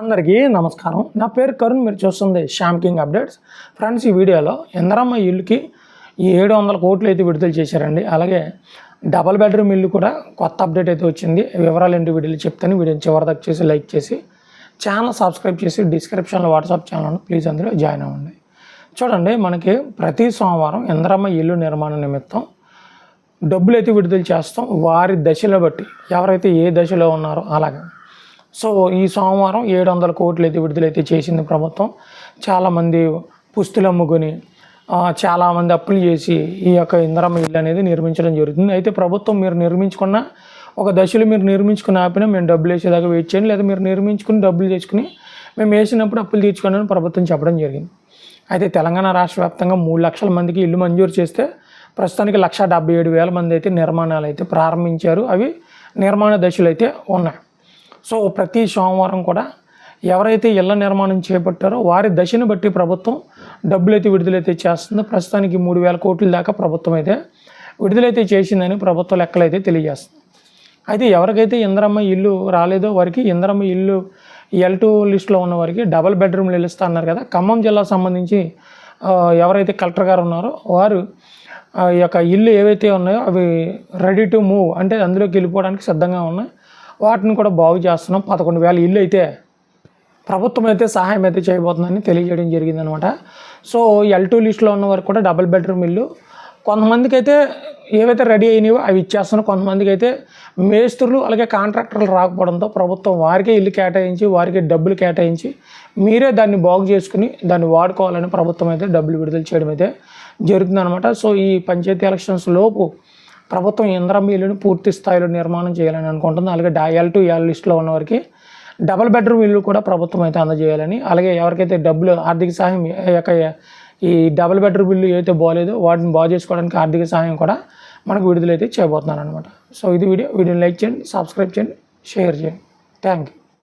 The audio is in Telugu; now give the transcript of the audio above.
అందరికీ నమస్కారం. నా పేరు కరుణ్ మీరు చూస్తుంది శ్యామ్ కింగ్ అప్డేట్స్. ఫ్రెండ్స్ ఈ వీడియోలో ఇందరమ్మ ఇల్లుకి ఈ ఏడు వందల కోట్లు అయితే విడుదల చేశారండి. అలాగే డబల్ బెడ్రూమ్ ఇల్లు కూడా కొత్త అప్డేట్ అయితే వచ్చింది. వివరాలు ఏంటి వీడియోలు చెప్తాను. వీడియోని చివరి దాకా చేసి లైక్ చేసి ఛానల్ సబ్స్క్రైబ్ చేసి డిస్క్రిప్షన్లో వాట్సాప్ ఛానల్ ప్లీజ్ అందులో జాయిన్ అవ్వండి. చూడండి మనకి ప్రతి సోమవారం ఇందరమ్మ ఇల్లు నిర్మాణ నిమిత్తం డబ్బులు అయితే విడుదల చేస్తాం. వారి దశలో బట్టి ఎవరైతే ఏ దశలో ఉన్నారో అలాగే. సో ఈ సోమవారం ఏడు వందల కోట్లు అయితే విడుదలైతే చేసింది ప్రభుత్వం. చాలామంది పుస్తులు అమ్ముకొని చాలామంది అప్పులు చేసి ఈ యొక్క ఇంద్రమ్మ ఇల్లు అనేది నిర్మించడం జరుగుతుంది. అయితే ప్రభుత్వం మీరు నిర్మించుకున్న ఒక దశలో మీరు నిర్మించుకుని ఆపినా మేము డబ్బులు వేసేదాకా వెయిట్ చేయండి. లేదా మీరు నిర్మించుకుని డబ్బులు తెచ్చుకుని మేము వేసినప్పుడు అప్పులు తీర్చుకోండి అని ప్రభుత్వం చెప్పడం జరిగింది. అయితే తెలంగాణ రాష్ట్ర వ్యాప్తంగా మూడు లక్షల మందికి ఇల్లు మంజూరు చేస్తే ప్రస్తుతానికి లక్ష డెబ్బై ఏడు వేల మంది అయితే నిర్మాణాలు అయితే ప్రారంభించారు. అవి నిర్మాణ దశలు అయితే ఉన్నాయి. సో ప్రతి సోమవారం కూడా ఎవరైతే ఇళ్ళ నిర్మాణం చేపట్టారో వారి దశను బట్టి ప్రభుత్వం డబ్బులైతే విడుదలైతే చేస్తుంది. ప్రస్తుతానికి మూడు వేల కోట్ల దాకా ప్రభుత్వం అయితే విడుదలైతే చేసిందని ప్రభుత్వ లెక్కలైతే తెలియజేస్తుంది. అయితే ఎవరికైతే ఇంద్రమ్మ ఇల్లు రాలేదో వారికి ఇంద్రమ్మ ఇల్లు ఎల్ టూ లిస్ట్లో ఉన్న వారికి డబల్ బెడ్రూమ్లు ఇల్లుస్తా అన్నారు కదా. ఖమ్మం జిల్లాకు సంబంధించి ఎవరైతే కలెక్టర్ గారు ఉన్నారో వారు ఆ ఈ యొక్క ఇల్లు ఏవైతే ఉన్నాయో అవి రెడీ టు మూవ్ అంటే అందులోకి వెళ్ళిపోవడానికి సిద్ధంగా ఉన్నాయి. వాటిని కూడా బాగు చేస్తున్నాం. పదకొండు వేల ఇల్లు అయితే ప్రభుత్వం అయితే సహాయం అయితే చేయబోతుందని తెలియజేయడం జరిగిందనమాట. సో ఎల్ టూ లిస్ట్లో ఉన్న వారికి కూడా డబుల్ బెడ్రూమ్ ఇల్లు. కొంతమందికి అయితే ఏవైతే రెడీ అయినాయో అవి ఇచ్చేస్తున్నాం కొంతమందికి అయితే మేస్త్రులు అలాగే కాంట్రాక్టర్లు రాకపోవడంతో ప్రభుత్వం వారికే ఇల్లు కేటాయించి వారికి డబ్బులు కేటాయించి మీరే దాన్ని బాగు చేసుకుని దాన్ని వాడుకోవాలని ప్రభుత్వం అయితే డబ్బులు విడుదల చేయడం అయితే జరుగుతుందన్నమాట సో ఈ పంచాయతీ ఎలక్షన్స్ లోపు ప్రభుత్వం ఇంద్రం ఇల్లుని పూర్తి స్థాయిలో నిర్మాణం చేయాలని అనుకుంటుంది. అలాగే డా ఎల్ టు ఎల్ లిస్ట్లో ఉన్న వారికి డబల్ బెడ్రూమ్ ఇల్లు కూడా ప్రభుత్వం అయితే అందజేయాలని. అలాగే ఎవరికైతే డబ్బులు ఆర్థిక సహాయం యొక్క ఈ డబుల్ బెడ్రూమ్ ఇల్లు ఏదైతే బాగాలేదో వాటిని బాగు చేసుకోవడానికి ఆర్థిక సహాయం కూడా మనకు విడుదలైతే చేయబోతున్నారు అనమాట సో ఇది వీడియో. వీడియోని లైక్ చేయండి సబ్స్క్రైబ్ చేయండి షేర్ చేయండి. Thank you